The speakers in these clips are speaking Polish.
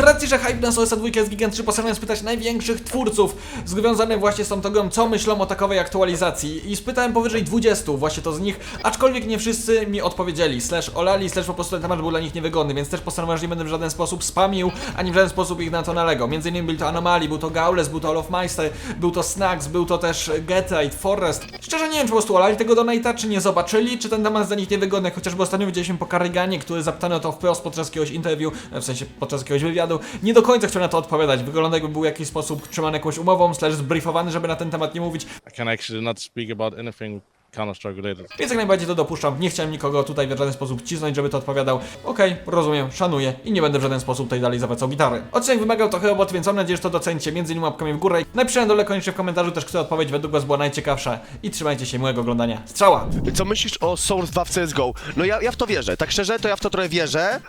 Z racji, że hype na OS 2 jest gigantyczny, postanowiłem spytać największych twórców związanych właśnie z tą grą, co myślą o takowej aktualizacji. I spytałem powyżej 20 właśnie to z nich, aczkolwiek nie wszyscy mi odpowiedzieli. Slash olali, slash po prostu ten temat był dla nich niewygodny, więc też postanowiłem, że nie będę w żaden sposób spamił, ani w żaden sposób ich na to nalegał. Między innymi był to Anomaly, był to Gaules, był to Olofmeister, był to Snacks, był to też Getride, Forest. Szczerze nie wiem, czy po prostu olali tego donate'a, czy nie zobaczyli, czy ten temat dla nich niewygodny, chociażby ostatnio widzieliśmy po Karyganie, który zapytano to wprost podczas jakiegoś interview, w sensie podczas jakiegoś wywiadu, nie do końca chciał na to odpowiadać. Wygląda jakby był w jakiś sposób trzymany jakąś umową, slash zbriefowany, żeby na ten temat nie mówić, I can actually not speak about anything related. więc jak najbardziej to dopuszczam. Nie chciałem nikogo tutaj w żaden sposób cisnąć, żeby to odpowiadał. Okej, rozumiem, szanuję i nie będę w żaden sposób tutaj dalej zawracał gitary. Odcinek wymagał trochę roboty, więc mam nadzieję, że to docenicie między innymi łapkami w górę. Napiszcie na dole koniecznie w komentarzu też, która odpowiedź według was była najciekawsza. I trzymajcie się, miłego oglądania. Strzała! Co myślisz o Source 2 w CSGO? No ja, ja w to wierzę, tak szczerze, to ja w to trochę wierzę,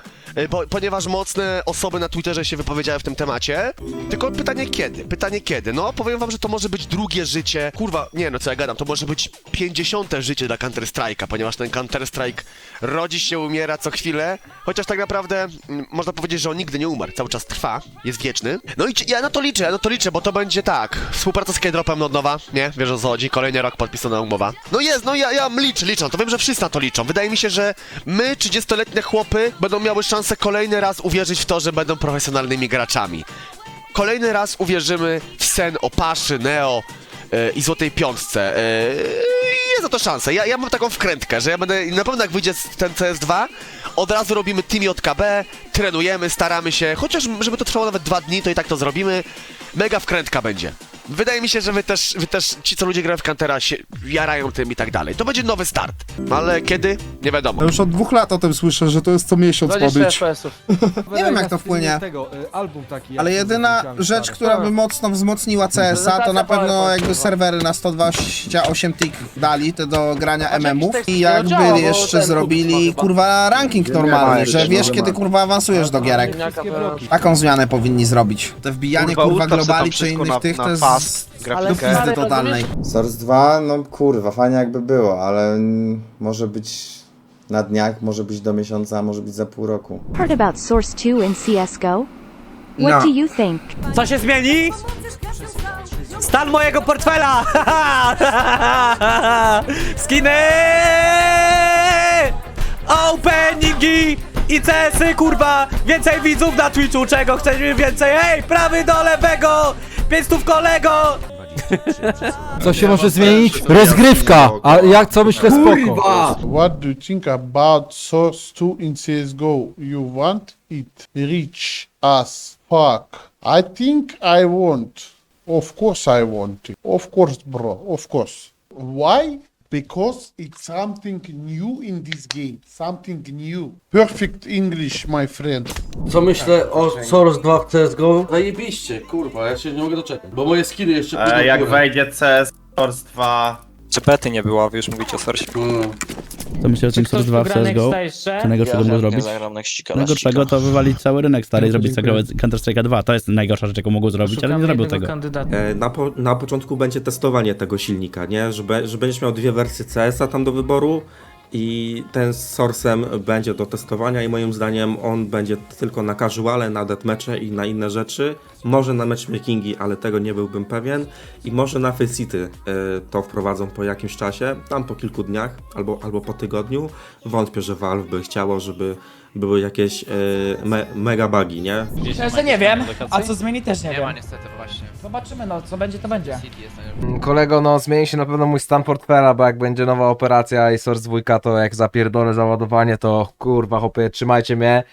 bo, ponieważ mocne osoby na Twitterze się wypowiedziały w tym temacie. Tylko pytanie kiedy? Pytanie kiedy? No powiem wam, że to może być drugie życie. Kurwa, nie no co ja gadam, to może być 50 życie dla Counter-Strike'a, ponieważ ten Counter-Strike rodzi się, umiera co chwilę. Chociaż tak naprawdę mm, można powiedzieć, że on nigdy nie umarł, cały czas trwa, jest wieczny. No i ja na to liczę, ja na to liczę, bo to będzie tak. Współpraca z Skydropem od nowa, nie? Wiesz o co chodzi, kolejny rok podpisana umowa. No jest, no ja, ja liczę, liczę, to wiem, że wszyscy na to liczą. Wydaje mi się, że my, 30-letnie chłopy, będą miały szansę kolejny raz uwierzyć w to, że będą profesjonalnymi graczami. Kolejny raz uwierzymy w sen o Paszy, Neo e, i Złotej Piątce. E, jest za to szansa. Ja, ja mam taką wkrętkę, że ja będę, na pewno jak wyjdzie ten CS2, od razu robimy team JKB, trenujemy, staramy się, chociaż żeby to trwało nawet dwa dni, to i tak to zrobimy. Mega wkrętka będzie. Wydaje mi się, że wy też, wy też, ci co ludzie grają w Kantera się jarają tym i tak dalej. To będzie nowy start. Ale kiedy? Nie wiadomo. Ja już od dwóch lat o tym słyszę, że to jest co miesiąc ma być. Nie wiem jak to wpłynie. Tego, y, album taki. Ale jedyna rzecz, tak. która by mocno wzmocniła CS-a, to na pewno jakby serwery na 128 tick dali, te do grania MM-ów i jakby jeszcze zrobili kurwa ranking normalny, że wiesz kiedy kurwa awansujesz do gierek. Wszystkie bloki. Taką zmianę powinni zrobić. Te wbijanie kurwa globali czy innych tych to jest do pizdy totalnej. Source 2, no kurwa, fajnie jakby było, ale mm, może być na dniach, może być do miesiąca, a może być za pół roku. Heard about Source 2 in CSGO? What No. do you think? Co się zmieni? Stan mojego portfela! Skiny! Openingi! I CS-y, kurwa! Więcej widzów na Twitchu, czego chcesz więcej? Hej, prawy do lewego! Pięstów kolego! Co się może zmienić? Rozgrywka! A jak co myślę spoko? What do you think about Source 2 in CSGO? You want it rich as fuck. I think I want. Of course I want it. Of course, bro. Of course. Why? Because it's something new in this game. Something new. Perfect English, my friend. Co myślę o Source 2 w CSGO? Zajebiście, kurwa, ja się nie mogę doczekać. Bo moje skiny jeszcze E, jak wejdzie CS Source 2, Czy bety nie było, wy już mówicie o Source. Mm. To myślę, że ten Source 2 w CSGO, co najgorszego mogło zrobić? Najgorszego to wywalić cały rynek stary i zrobić zagrałe Counter-Strike 2. To jest najgorsza rzecz, jaką mogą zrobić, ale nie zrobił tego. E, na, po, na początku będzie testowanie tego silnika, nie? Że, be, że będziesz miał dwie wersje CS-a tam do wyboru i ten z Source'em będzie do testowania i moim zdaniem on będzie tylko na casuale, na deathmatche i na inne rzeczy. Może na matchmakingi, ale tego nie byłbym pewien. I może na Faceit y, to wprowadzą po jakimś czasie, tam po kilku dniach albo, albo po tygodniu. Wątpię, że Valve by chciało, żeby były jakieś y, me, mega bugi, nie? Szczerze nie wiem, a co zmieni też nie wiem. niestety właśnie. Zobaczymy no, co będzie to będzie. Kolego, no zmieni się na pewno mój stan portfela, bo jak będzie nowa operacja i Source 2, to jak zapierdolę załadowanie, to kurwa hopy, trzymajcie mnie.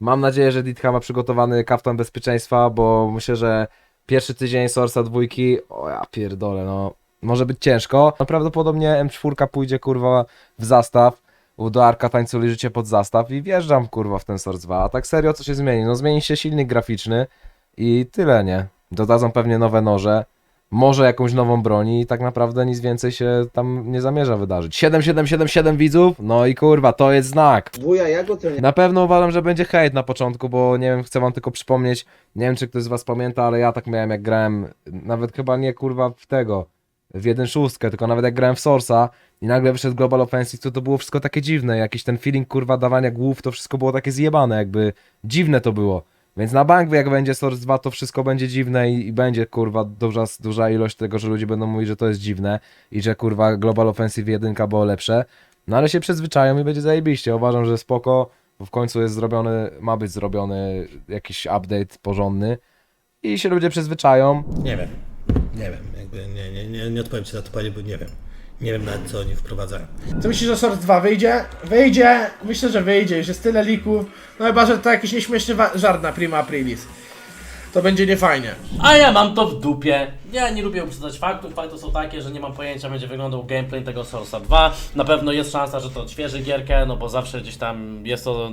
Mam nadzieję, że Ditka ma przygotowany kaftan bezpieczeństwa, bo myślę, że pierwszy tydzień Source'a dwójki, o ja pierdolę, no może być ciężko. No prawdopodobnie M4 pójdzie kurwa w zastaw, u do Arka tańculi życie pod zastaw i wjeżdżam kurwa w ten Source 2. A tak serio co się zmieni? No zmieni się silnik graficzny i tyle, nie? Dodadzą pewnie nowe noże, może jakąś nową broń i tak naprawdę nic więcej się tam nie zamierza wydarzyć. 7777 widzów? No i kurwa, to jest znak. Wuja, ja go Na pewno uważam, że będzie hejt na początku, bo nie wiem, chcę wam tylko przypomnieć, nie wiem czy ktoś z was pamięta, ale ja tak miałem jak grałem, nawet chyba nie kurwa w tego, w 1.6, tylko nawet jak grałem w Source'a i nagle wyszedł Global Offensive, to to było wszystko takie dziwne, jakiś ten feeling kurwa dawania głów, to wszystko było takie zjebane, jakby dziwne to było. Więc na bank jak będzie Source 2 to wszystko będzie dziwne i, i będzie kurwa duża, duża ilość tego, że ludzie będą mówić, że to jest dziwne i że kurwa Global Offensive 1 było lepsze. No ale się przyzwyczają i będzie zajebiście. Uważam, że spoko, bo w końcu jest zrobiony, ma być zrobiony jakiś update porządny i się ludzie przyzwyczają. Nie wiem. Nie wiem. Nie, nie, nie, nie odpowiem ci na to panie, bo nie wiem. Nie wiem nawet co oni wprowadzają. Co myślisz, że Source 2 wyjdzie? Wyjdzie, myślę, że wyjdzie, już jest tyle lików. No chyba, że to jakiś nieśmieszny żart na Prima Aprilis. To będzie niefajnie. A ja mam to w dupie. Ja nie lubię uprzedzać faktów. Fakty są takie, że nie mam pojęcia, będzie wyglądał gameplay tego Source'a 2. Na pewno jest szansa, że to odświeży gierkę, no bo zawsze gdzieś tam jest to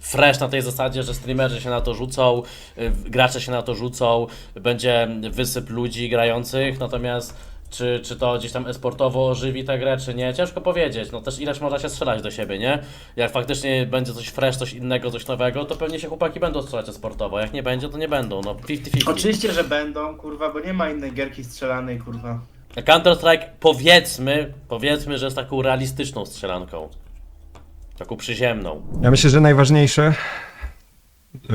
fresh na tej zasadzie, że streamerzy się na to rzucą, y, gracze się na to rzucą, będzie wysyp ludzi grających, natomiast czy, czy to gdzieś tam esportowo ożywi tę grę, czy nie? Ciężko powiedzieć. No też ileż można się strzelać do siebie, nie? Jak faktycznie będzie coś fresh, coś innego, coś nowego, to pewnie się chłopaki będą strzelać esportowo. Jak nie będzie, to nie będą. No 50-50. Oczywiście, że będą, kurwa, bo nie ma innej gierki strzelanej, kurwa. Counter-Strike powiedzmy, powiedzmy, że jest taką realistyczną strzelanką. Taką przyziemną. Ja myślę, że najważniejsze, yy,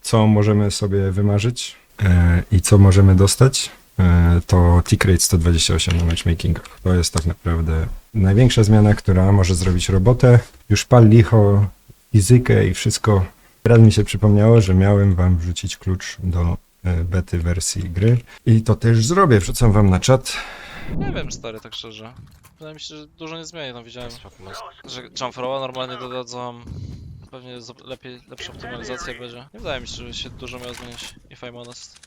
co możemy sobie wymarzyć yy, i co możemy dostać, to tick rate 128 na matchmakingach. To jest tak naprawdę największa zmiana, która może zrobić robotę. Już pal licho, fizykę i wszystko. Teraz mi się przypomniało, że miałem wam wrzucić klucz do yy, bety wersji gry i to też zrobię. Wrzucam wam na czat. Nie wiem, stary, tak szczerze. Wydaje mi się, że dużo nie zmieni, no widziałem, że Jumpfroa normalnie dodadzą, pewnie lepiej, lepsza optymalizacja będzie. Nie wydaje mi się, że się dużo miało zmienić, if I'm honest.